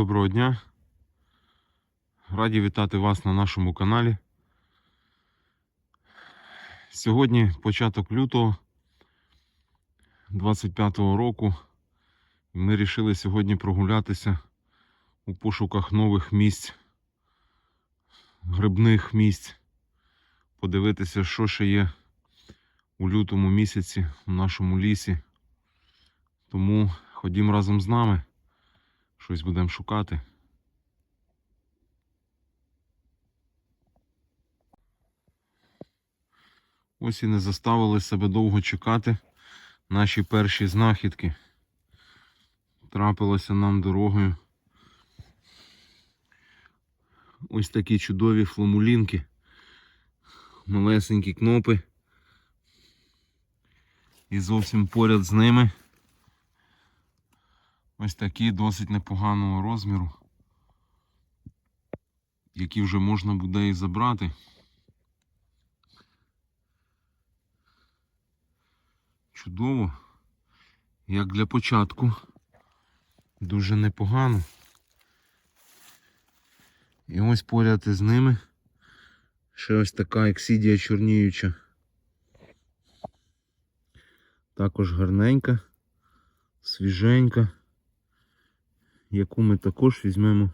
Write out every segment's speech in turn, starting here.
Доброго дня. Раді вітати вас на нашому каналі. Сьогодні початок лютого 25-го року. Ми вирішили сьогодні прогулятися у пошуках нових місць, грибних місць, подивитися, що ще є у лютому місяці в нашому лісі. Тому ходім разом з нами. Щось будемо шукати. Ось і не заставили себе довго чекати наші перші знахідки. Трапилося нам дорогою. Ось такі чудові фламулінки. Малесенькі кнопи. І зовсім поряд з ними ось такі досить непоганого розміру, які вже можна буде і забрати. Чудово, як для початку, дуже непогано. І ось поряд із ними ще ось така ексідія чорніюча. Також гарненька, свіженька яку ми також візьмемо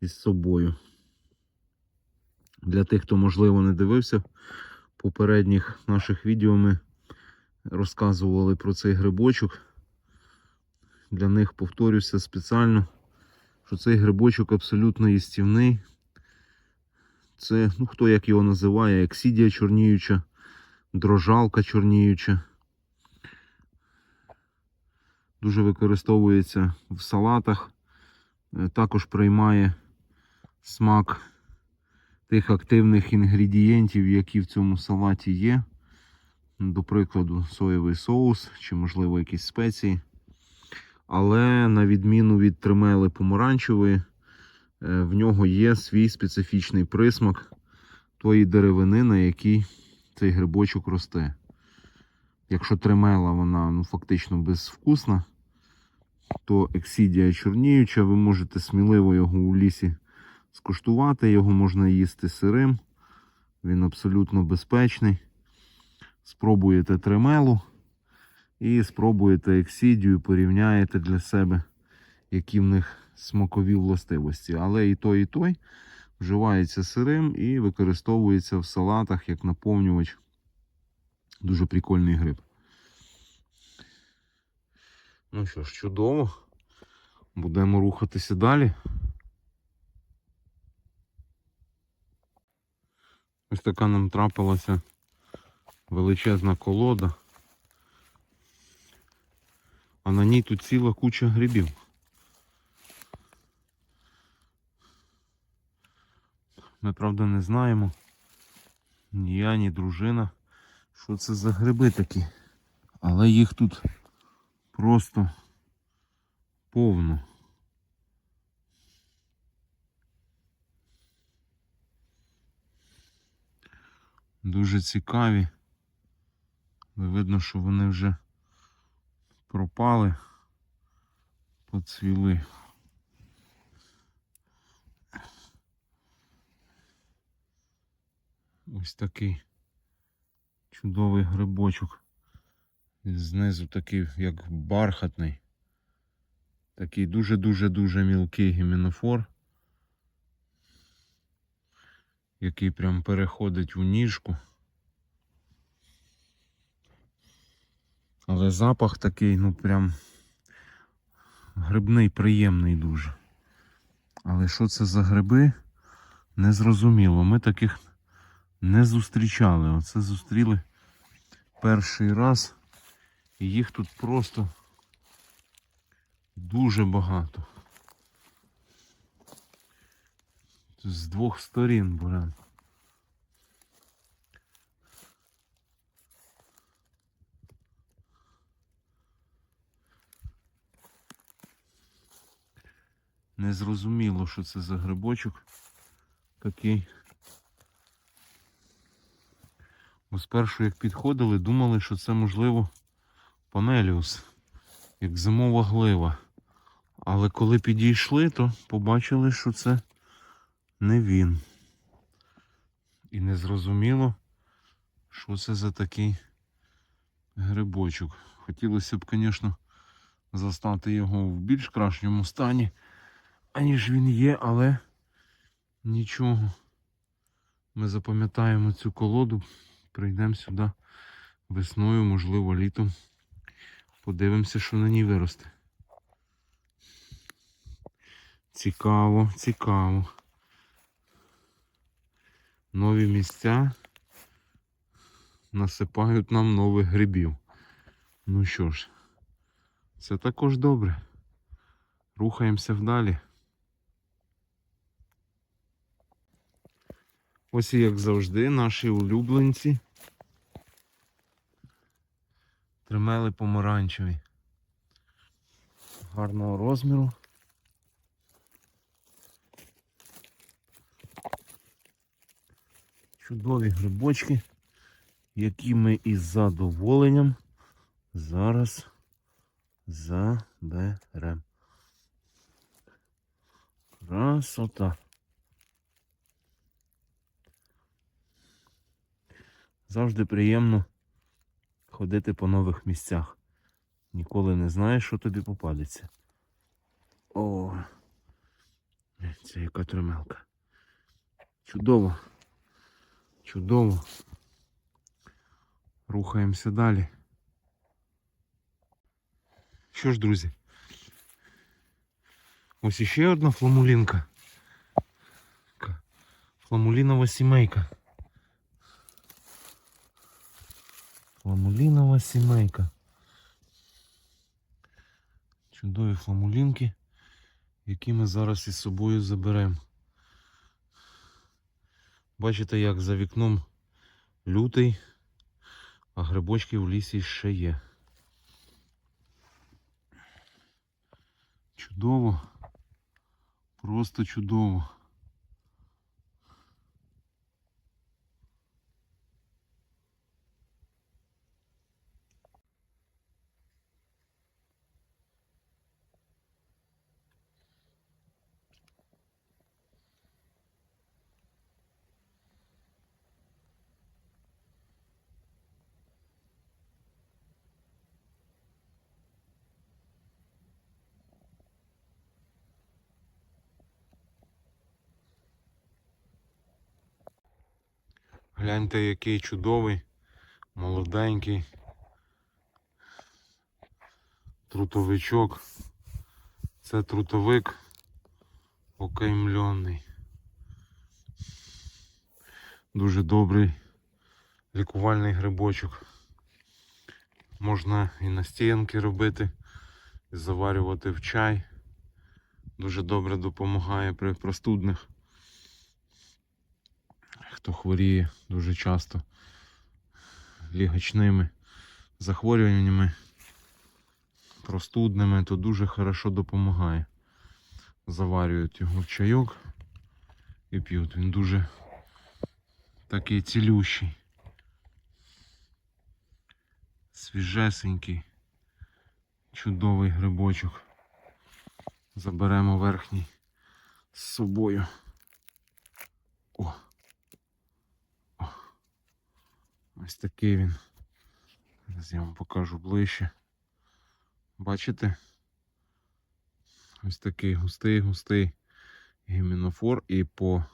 із собою. Для тих, хто, можливо, не дивився, попередніх наших відео ми розказували про цей грибочок. Для них повторюся спеціально, що цей грибочок абсолютно їстівний. Це, ну хто як його називає, ексідія чорніюча, дрожалка чорніюча. Дуже використовується в салатах. Е, Також приймає смак тих активних інгредієнтів, які в цьому салаті є. До прикладу, соєвий соус чи, можливо, якісь спеції. Але на відміну від тримели помаранчевої, е, в нього є свій специфічний присмак тої деревини, на якій цей грибочок росте. Якщо тримела вона ну, фактично безвкусна, то ексідія чорніюча, ви можете сміливо його у лісі скуштувати, його можна їсти сирим, він абсолютно безпечний. Спробуєте тремелу і спробуєте ексідію, порівняєте для себе, які в них смакові властивості. Але і той, і той вживається сирим і використовується в салатах як наповнювач. Дуже прикольний гриб. Ну що ж, чудово. Будемо рухатися далі. Ось така нам трапилася величезна колода. А на ній тут ціла куча грибів. Ми, правда, не знаємо. Ні я, ні дружина. Що це за гриби такі? Але їх тут просто повно. Дуже цікаві. Видно, що вони вже пропали, поцвіли. Ось такий чудовий грибочок. Знизу такий, як бархатний. Такий дуже-дуже-дуже мілкий гіменофор, який прям переходить у ніжку. Але запах такий, ну прям грибний, приємний дуже. Але що це за гриби? Незрозуміло. Ми таких не зустрічали. Оце зустріли перший раз. І їх тут просто дуже багато. З двох сторін бурян. Незрозуміло, що це за грибочок такий. Бо спершу як підходили, думали, що це можливо Панеліус, як зимова глива. Але коли підійшли, то побачили, що це не він. І не зрозуміло, що це за такий грибочок. Хотілося б, звісно, застати його в більш кращому стані, аніж він є, але нічого. Ми запам'ятаємо цю колоду, прийдемо сюди весною, можливо, літом. Подивимося, що на ній виросте. Цікаво, цікаво. Нові місця насипають нам нових грибів. Ну що ж, це також добре. Рухаємося вдалі. Ось як завжди, наші улюбленці. Тримели помаранчеві. Гарного розміру. Чудові грибочки, які ми із задоволенням зараз заберемо. Красота. Завжди приємно ходити по нових місцях. Ніколи не знаєш, що тобі попадеться. О, це яка тримелка. Чудово. Чудово. Рухаємося далі. Що ж, друзі? Ось іще одна фламулінка. Фламулінова сімейка. Фламулінова сімейка. Чудові фламулінки, які ми зараз із собою заберемо. Бачите, як за вікном лютий, а грибочки в лісі ще є. Чудово. Просто чудово. Гляньте, який чудовий, молоденький трутовичок. Це трутовик окаймлений. Дуже добрий лікувальний грибочок. Можна і настіянки робити, і заварювати в чай. Дуже добре допомагає при простудних хто хворіє дуже часто лігочними захворюваннями, простудними, то дуже хорошо допомагає. Заварюють його в чайок і п'ють. Він дуже такий цілющий, свіжесенький, чудовий грибочок. Заберемо верхній з собою. Ось такий він. Зараз я вам покажу ближче. Бачите? Ось такий густий, густий гімінофор і по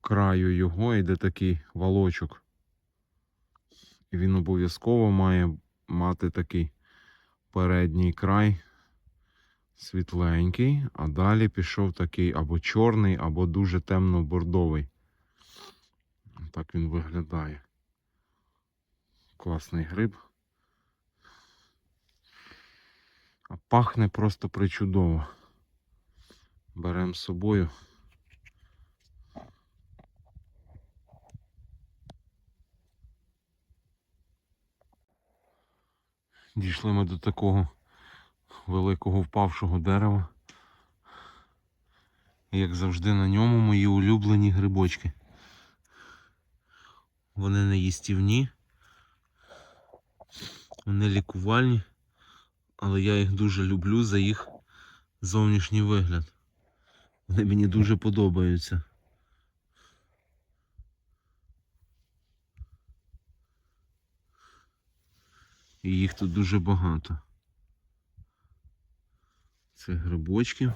краю його йде такий валочок. І він обов'язково має мати такий передній край світленький, а далі пішов такий або чорний, або дуже темно-бордовий. Так він виглядає. Класний гриб. А пахне просто причудово. Беремо з собою. Дійшли ми до такого великого впавшого дерева. Як завжди на ньому мої улюблені грибочки. Вони не їстівні. Вони лікувальні, але я їх дуже люблю за їх зовнішній вигляд. Вони мені дуже подобаються. І їх тут дуже багато. Це грибочків.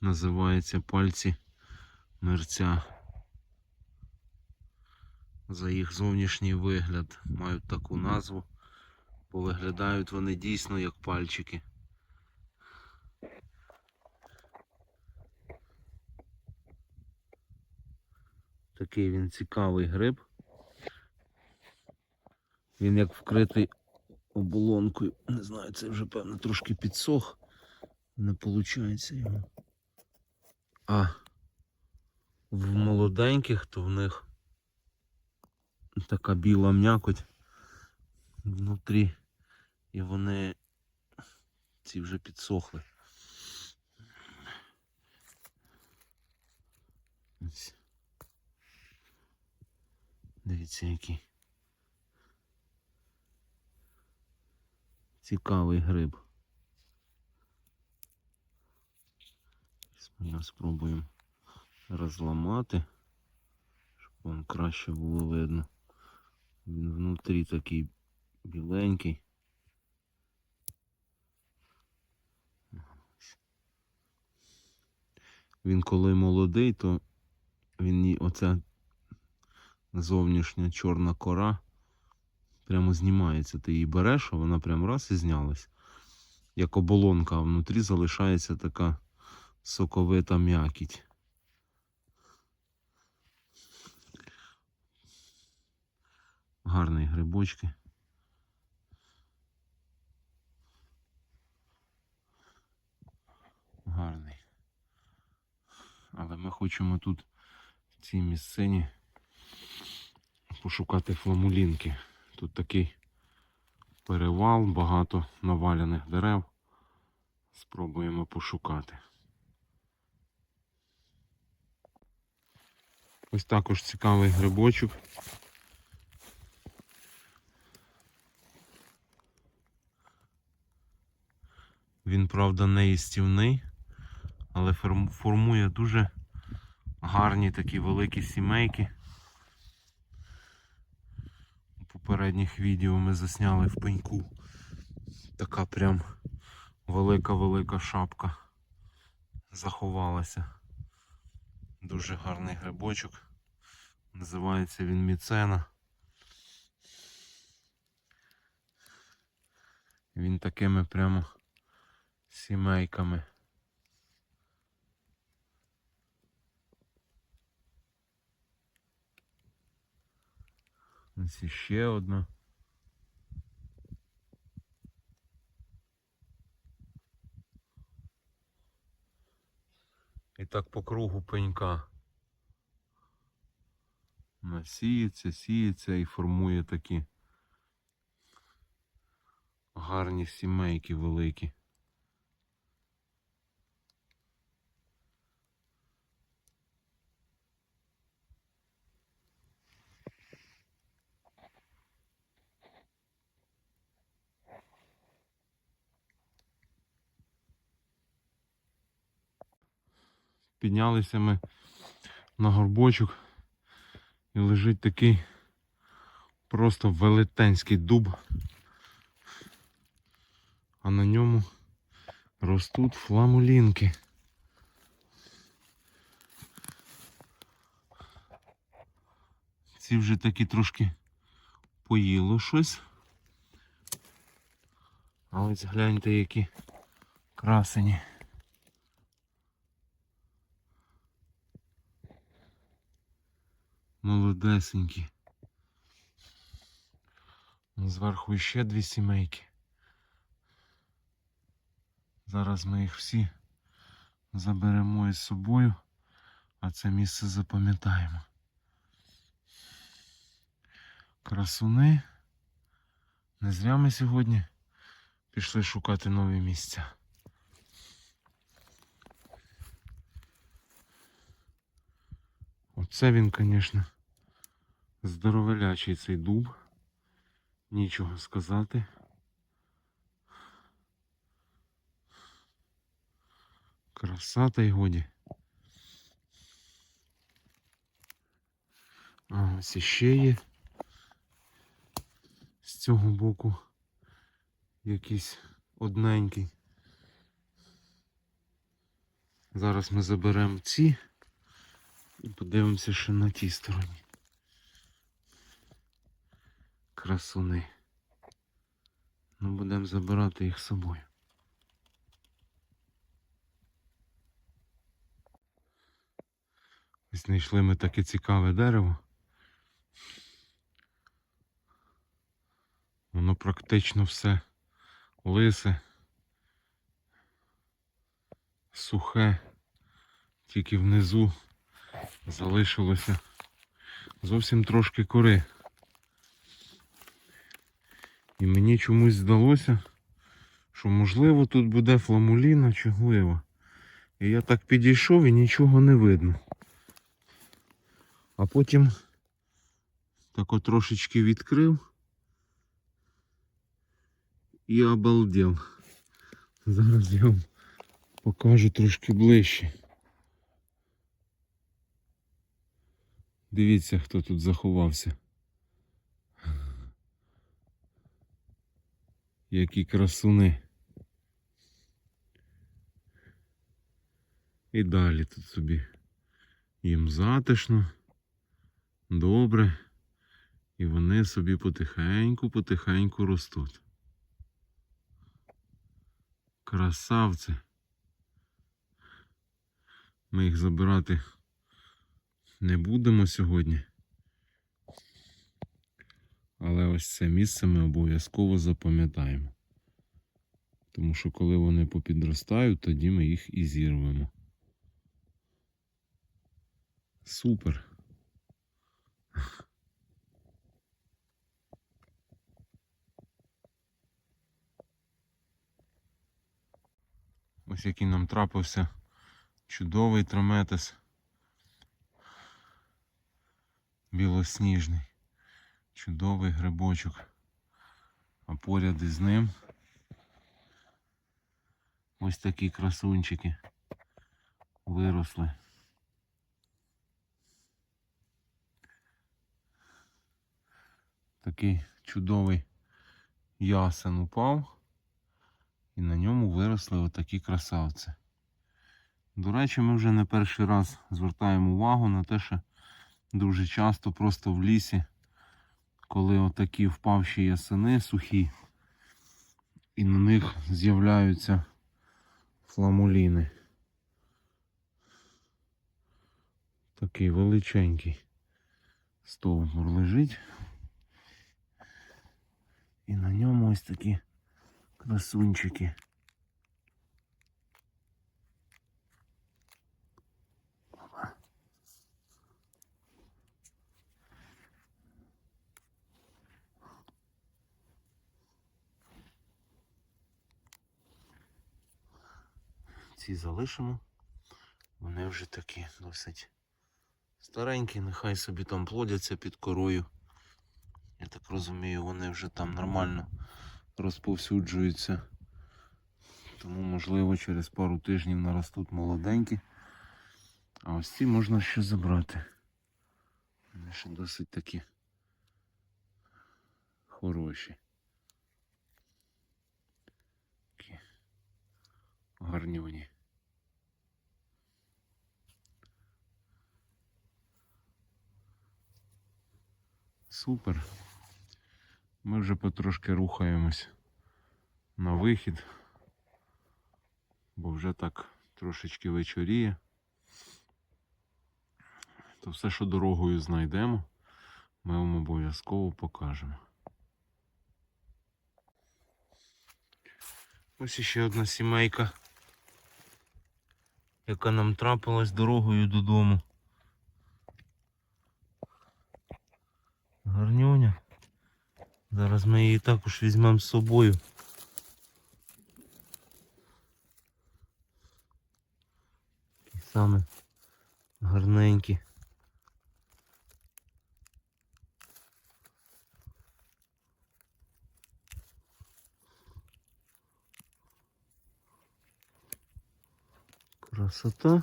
Називаються пальці мерця. За їх зовнішній вигляд мають таку назву, бо виглядають вони дійсно як пальчики. Такий він цікавий гриб. Він як вкритий оболонкою. Не знаю, це вже певно трошки підсох. Не виходить його. А в молоденьких, то в них така біла м'якоть внутрі. І вони ці вже підсохли. Ось. Дивіться, який. Цікавий гриб. Ми спробуємо розламати, щоб вам краще було видно. Він внутрі такий біленький. Він коли молодий, то він оця зовнішня чорна кора прямо знімається. Ти її береш, а вона прямо раз і знялась. Як оболонка, а внутрі залишається така соковита м'якіть. Гарні грибочки. Гарний. Але ми хочемо тут в цій місцині пошукати фламулінки. Тут такий перевал, багато наваляних дерев. Спробуємо пошукати. Ось також цікавий грибочок. Він, правда, не їстівний, але формує дуже гарні такі великі сімейки. У попередніх відео ми засняли в пеньку. Така прям велика-велика шапка заховалася. Дуже гарний грибочок. Називається він міцена. Він такими прямо сімейками. Ось іще одна. І так по кругу пенька. Вона сіється, сіється і формує такі гарні сімейки великі. Піднялися ми на горбочок і лежить такий просто велетенський дуб. А на ньому ростуть фламулінки. Ці вже такі трошки поїло щось. А ось гляньте, які красені. Молодесенькі. Зверху ще дві сімейки. Зараз ми їх всі заберемо із собою, а це місце запам'ятаємо. Красуни. Не зря ми сьогодні пішли шукати нові місця. Оце він, звісно, Здоровелячий цей дуб. Нічого сказати. Краса та й годі. А ось іще є. З цього боку якийсь одненький. Зараз ми заберемо ці і подивимося, ще на тій стороні. Красуни. Ну, будемо забирати їх з собою. Ось знайшли ми таке цікаве дерево. Воно практично все лисе, сухе, тільки внизу залишилося зовсім трошки кори. І мені чомусь здалося, що можливо тут буде фламуліна чи глива. І я так підійшов і нічого не видно. А потім так от трошечки відкрив і обалдел. Зараз я вам покажу трошки ближче. Дивіться, хто тут заховався. Які красуни. І далі тут собі їм затишно, добре, і вони собі потихеньку-потихеньку ростуть. Красавці. Ми їх забирати не будемо сьогодні. Але ось це місце ми обов'язково запам'ятаємо. Тому що коли вони попідростають, тоді ми їх і зірвемо. Супер. Ось який нам трапився чудовий трометис. Білосніжний. Чудовий грибочок. А поряд із ним ось такі красунчики виросли. Такий чудовий ясен упав, і на ньому виросли отакі красавці. До речі, ми вже не перший раз звертаємо увагу на те, що дуже часто просто в лісі, коли отакі впавші ясени сухі, і на них з'являються фламуліни. Такий величенький стовбур лежить. І на ньому ось такі красунчики. Ці залишимо. Вони вже такі досить старенькі, нехай собі там плодяться під корою. Я так розумію, вони вже там нормально розповсюджуються. Тому, можливо, через пару тижнів наростуть молоденькі. А ось ці можна ще забрати. Вони ще досить такі хороші. Такі гарнюні. Супер. Ми вже потрошки рухаємось на вихід, бо вже так трошечки вечоріє. То все, що дорогою знайдемо, ми вам обов'язково покажемо. Ось іще одна сімейка, яка нам трапилась дорогою додому. Зараз ми її також візьмемо з собою. Такі саме гарненькі. Красота.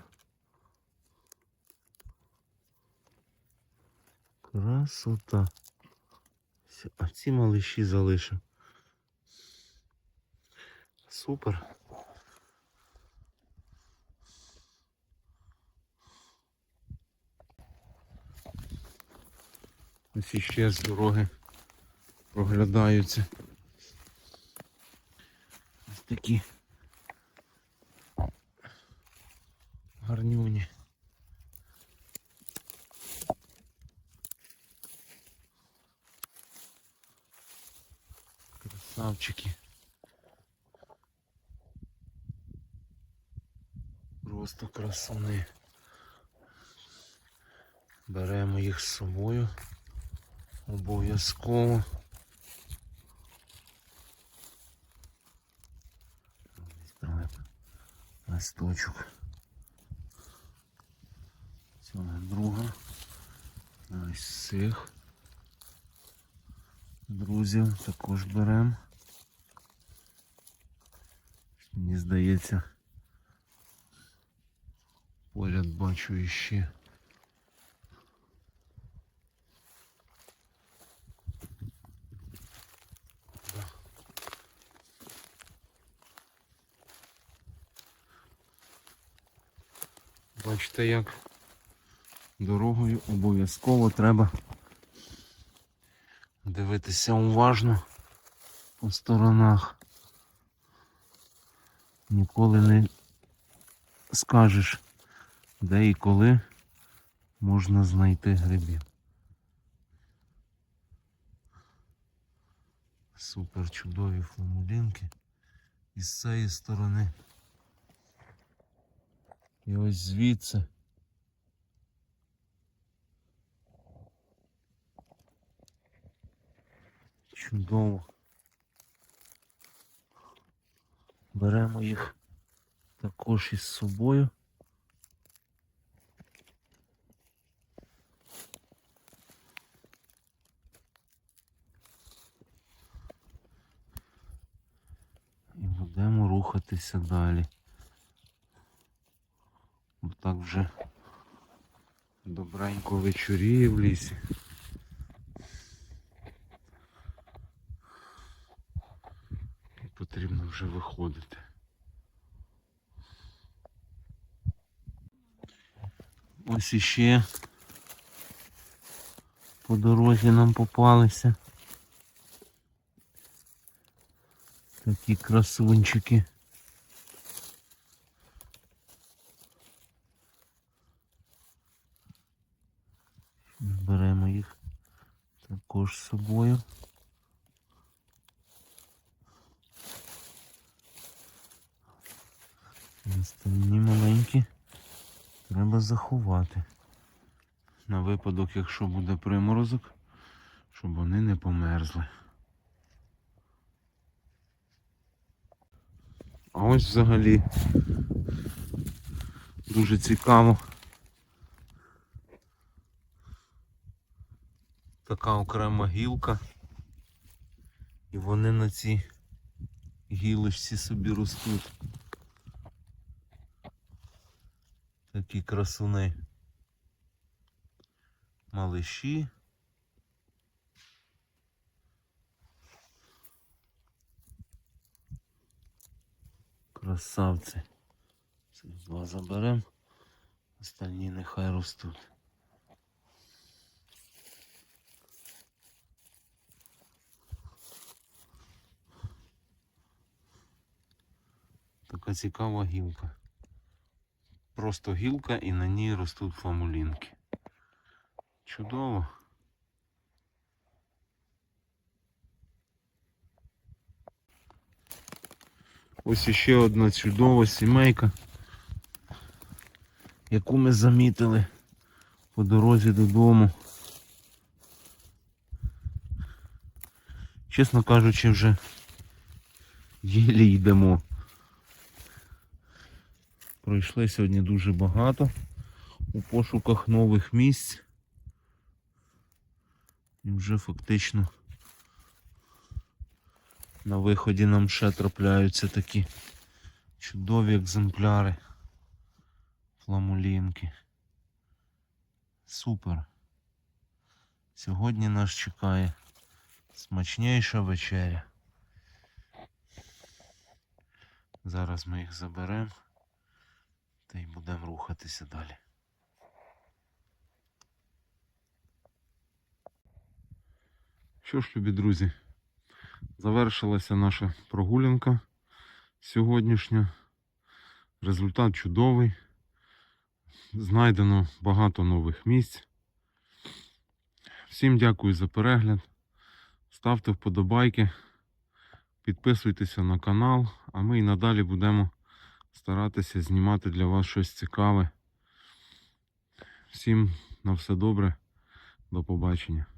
Красота. Все, А ці малиші залишив. Супер. Ось іще з дороги проглядаються. Ось такі гарнюні. Красавчики. Просто красуни. Беремо їх з собою. Обов'язково. Листочок. Цього друга. Ось цих друзів також беремо. Мені здається, поряд бачу іще. Бачите, як дорогою обов'язково треба дивитися уважно по сторонах. Ніколи не скажеш, де і коли можна знайти грибів. Супер чудові фламулінки із цієї сторони. І ось звідси. Чудово. Беремо їх також із собою. І будемо рухатися далі. Бо так вже добренько вечоріє в лісі. І потрібно вже виходити. Ось іще по дорозі нам попалися. Такі красунчики. Беремо їх також з собою. Остальні маленькі треба заховати. На випадок, якщо буде приморозок, щоб вони не померзли. А ось взагалі дуже цікаво. Така окрема гілка. І вони на цій гілочці собі ростуть. Такі красуни. Малиші. Красавці. Це два заберемо. Остальні нехай ростуть. Така цікава гілка. Просто гілка і на ній ростуть фламулінки. Чудово. Ось іще одна чудова сімейка, яку ми замітили по дорозі додому. Чесно кажучи, вже єлі йдемо. Пройшли сьогодні дуже багато у пошуках нових місць. І вже фактично на виході нам ще трапляються такі чудові екземпляри. фламулінки. Супер. Сьогодні нас чекає смачніша вечеря. Зараз ми їх заберемо та й будемо рухатися далі. Що ж, любі друзі, завершилася наша прогулянка сьогоднішня. Результат чудовий. Знайдено багато нових місць. Всім дякую за перегляд. Ставте вподобайки, підписуйтеся на канал, а ми і надалі будемо старатися знімати для вас щось цікаве. Всім на все добре. До побачення.